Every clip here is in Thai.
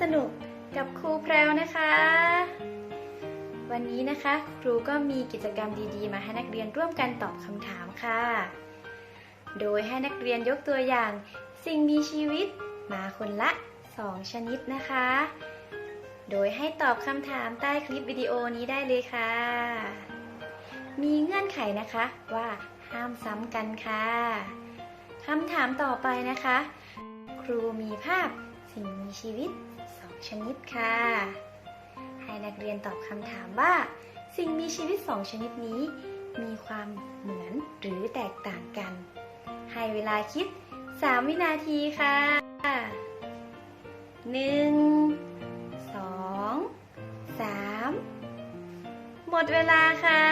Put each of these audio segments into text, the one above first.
สนุกกับครูแพรวนะคะ วันนี้นะคะ ครูก็มีกิจกรรมดีๆ มาให้นักเรียนร่วมกันตอบคำถามค่ะ โดยให้นักเรียนยกตัวอย่าง สิ่งมีชีวิตมาคนละ 2 ชนิดนะคะ โดยให้ตอบคำถามใต้คลิปวิดีโอนี้ได้เลยค่ะ มีเงื่อนไขนะคะว่าห้ามซ้ำกันค่ะคำถามต่อไปนะคะ ครูมีภาพสิ่งมีชีวิต ชนิดค่ะ ให้นักเรียนตอบคำถามว่า สิ่งมีชีวิต2ชนิดนี้ มีความเหมือนหรือแตกต่างกัน ให้เวลาคิด 3 วินาทีค่ะ 1 2 3 หมดเวลาค่ะ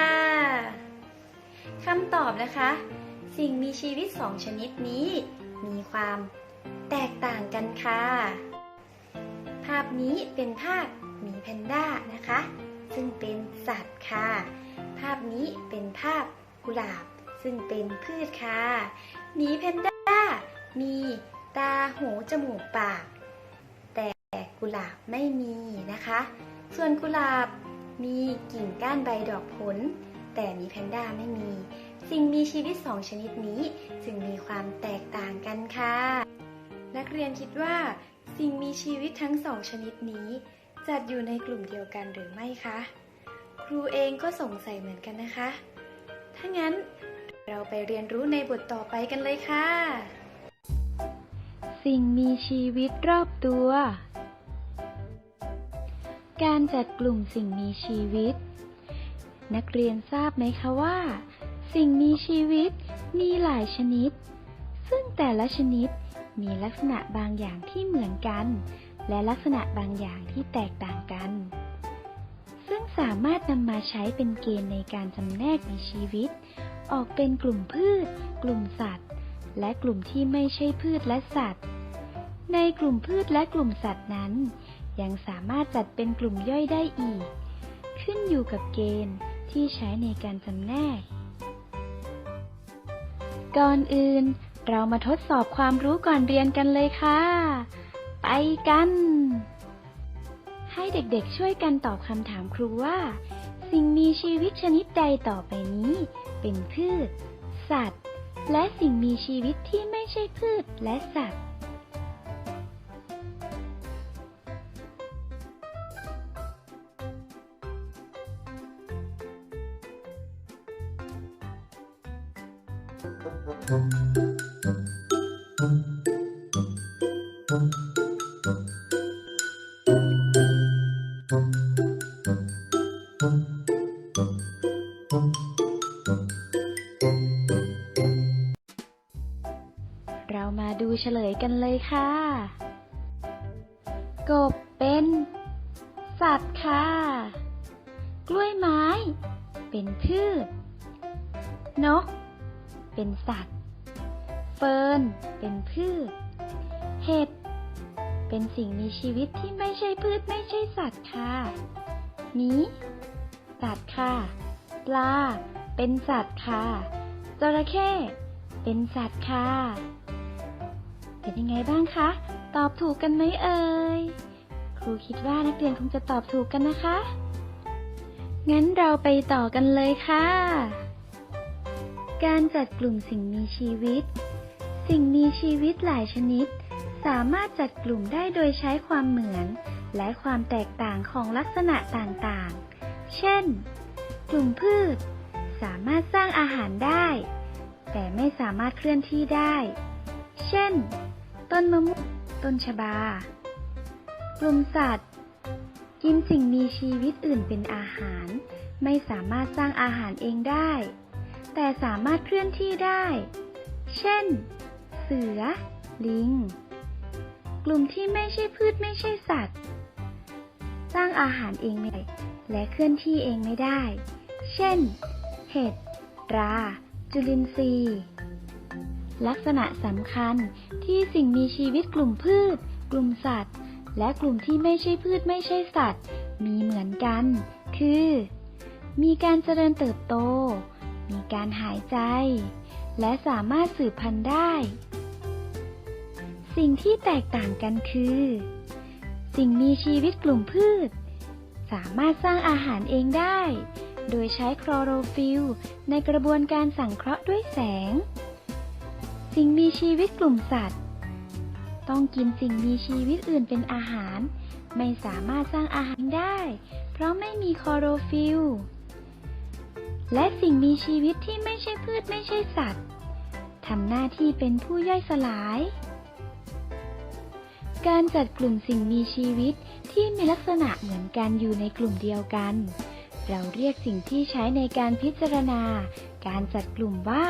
คำตอบนะคะ สิ่งมีชีวิต2ชนิดนี้ มีความแตกต่างกันค่ะ ภาพนี้เป็นภาพหมีแพนด้านะคะ ซึ่งเป็นสัตว์ค่ะ ภาพนี้เป็นภาพกุหลาบ ซึ่งเป็นพืชค่ะหมีแพนด้า มีตาหูจมูกปาก แต่กุหลาบไม่มีนะคะ ส่วนกุหลาบมีกิ่งก้านใบดอกผล แต่หมีแพนด้าไม่มี สิ่งมีชีวิตสองชนิดนี้จึงมีความแตกต่างกันค่ะ นักเรียนคิดว่า สิ่งมีชีวิตทั้งสองชนิดนี้ จัดอยู่ในกลุ่มเดียวกันหรือไม่คะ ครูเองก็สงสัยเหมือนกันนะคะ ถ้างั้นเราไปเรียนรู้ในบทต่อไปกันเลยค่ะ สิ่งมีชีวิตรอบตัว การจัดกลุ่มสิ่งมีชีวิต นักเรียนทราบไหมคะว่า สิ่งมีชีวิตมีหลายชนิด ซึ่งแต่ละชนิด มีลักษณะบางอย่างที่เหมือนกัน และลักษณะบางอย่างที่แตกต่างกัน ซึ่งสามารถนำมาใช้เป็นเกณฑ์ในการจำแนกมีชีวิต ออกเป็นกลุ่มพืช กลุ่มสัตว์ และกลุ่มที่ไม่ใช่พืชและสัตว์ ในกลุ่มพืชและกลุ่มสัตว์นั้น ยังสามารถจัดเป็นกลุ่มย่อยได้อีก ขึ้นอยู่กับเกณฑ์ที่ใช้ในการจำแนก ก่อนอื่น เรามาทดสอบความรู้ก่อนเรียนกันเลยค่ะ ไปกัน ให้เด็กๆช่วยกันตอบคำถามครูว่า สิ่งมีชีวิตชนิดใดต่อไปนี้ เป็นพืช สัตว์ และสิ่งมีชีวิตที่ไม่ใช่พืชและสัตว์ เรามาดูเฉลยกันเลยค่ะ กบเป็น สัตว์ค่ะ กล้วยไม้ เป็นพืช นก เป็นสัตว์ เฟิร์น เป็นพืช เห็ด เป็นสิ่งมีชีวิตที่ไม่ใช่พืชไม่ใช่สัตว์ค่ะหมีสัตว์ค่ะ ปลา เป็นสัตว์ค่ะจระเข้ เป็นสัตว์ค่ะ เป็นยังไงบ้างคะ ตอบถูกกันไหมเอ่ย ครูคิดว่านักเรียนคงจะตอบถูกกันนะคะ งั้นเราไปต่อกันเลยค่ะ การจัดกลุ่มสิ่งมีชีวิต สิ่งมีชีวิตหลายชนิด สามารถจัดกลุ่มได้โดยใช้ความเหมือน และความแตกต่างของลักษณะต่างๆ เช่น กลุ่มพืช สามารถสร้างอาหารได้ แต่ไม่สามารถเคลื่อนที่ได้ เช่น ต้นมะม่วง ต้นชบา กลุ่มสัตว์ กินสิ่งมีชีวิตอื่นเป็นอาหาร ไม่สามารถสร้างอาหารเองได้ แต่สามารถเคลื่อนที่ได้ เช่น เสือ ลิง กลุ่มที่ไม่ใช่พืชไม่ใช่สัตว์ สร้างอาหารเองไม่ได้และเคลื่อนที่เองไม่ได้ เช่น เห็ด รา จุลินทรีย์ ลักษณะสำคัญที่สิ่งมีชีวิตกลุ่มพืช กลุ่มสัตว์ และกลุ่มที่ไม่ใช่พืชไม่ใช่สัตว์ มีเหมือนกัน คือ มีการเจริญเติบโต มีการหายใจ และสามารถสืบพันธุ์ได้ สิ่งที่แตกต่างกันคือ สิ่งมีชีวิตกลุ่มพืช สามารถสร้างอาหารเองได้ โดยใช้คลอโรฟิลล์ในกระบวนการสังเคราะห์ด้วยแสง สิ่งมีชีวิตกลุ่มสัตว์ ต้องกินสิ่งมีชีวิตอื่นเป็นอาหาร ไม่สามารถสร้างอาหารได้ เพราะไม่มีคลอโรฟิลล์ และสิ่งมีชีวิตที่ไม่ใช่พืชไม่ใช่สัตว์ทำหน้าที่เป็นผู้ย่อยสลาย การจัดกลุ่มสิ่งมีชีวิตที่มีลักษณะเหมือนกันอยู่ในกลุ่มเดียวกัน เราเรียกสิ่งที่ใช้ในการพิจารณา การจัดกลุ่มว่า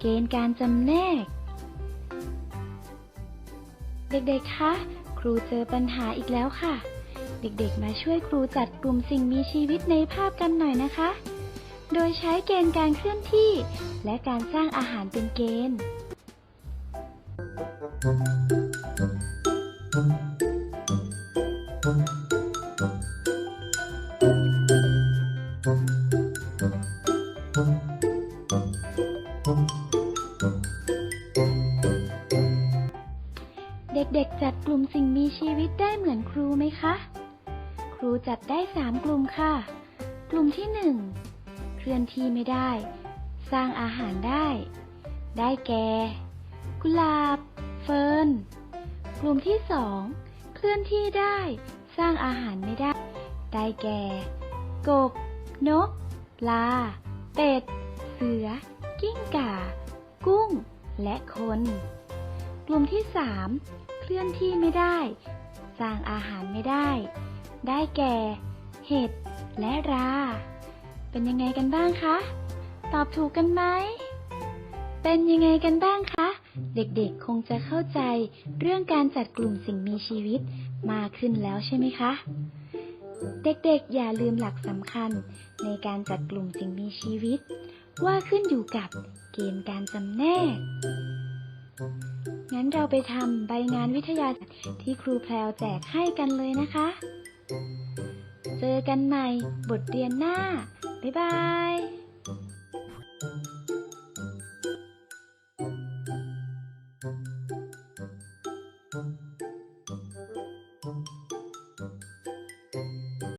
เกณฑ์การจำแนก เด็กๆ คะครูเจอปัญหาอีกแล้วค่ะ เด็กๆ มาช่วยครูจัดกลุ่มสิ่งมีชีวิตในภาพกันหน่อยนะคะ โดยใช้เกณฑ์การเคลื่อนที่ และการสร้างอาหารเป็นเกณฑ์ เด็กๆ จัดกลุ่มสิ่งมีชีวิตได้เหมือนครูไหมคะ ครูจัดได้สามกลุ่มค่ะ กลุ่มที่หนึ่ง เคลื่อนที่ไม่ได้ สร้างอาหารได้ ได้แก่ กุหลาบ เฟิร์น กลุ่มที่สองเคลื่อนที่ได้ สร้างอาหารไม่ได้ ได้แก่ กบ นก ปลา เป็ด เสือ กิ้งก่า กุ้ง และคน กลุ่มที่สามเคลื่อนที่ไม่ได้ สร้างอาหารไม่ได้ ได้แก่ เห็ด เป็นยังไงกันบ้างคะ ตอบถูกกันไหม เป็นยังไงกันบ้างคะ เด็กๆ คงจะเข้าใจเรื่องการจัดกลุ่มสิ่งมีชีวิตมากขึ้นแล้วใช่ไหมคะ เด็กๆ อย่าลืมหลักสำคัญในการจัดกลุ่มสิ่งมีชีวิต ว่าขึ้นอยู่กับเกณฑ์การจำแนก งั้นเราไปทำใบงานวิทยาศาสตร์ที่ครูแพรวแจกให้กันเลยนะคะ เจอกันใหม่บทเรียนหน้า บ๊ายบาย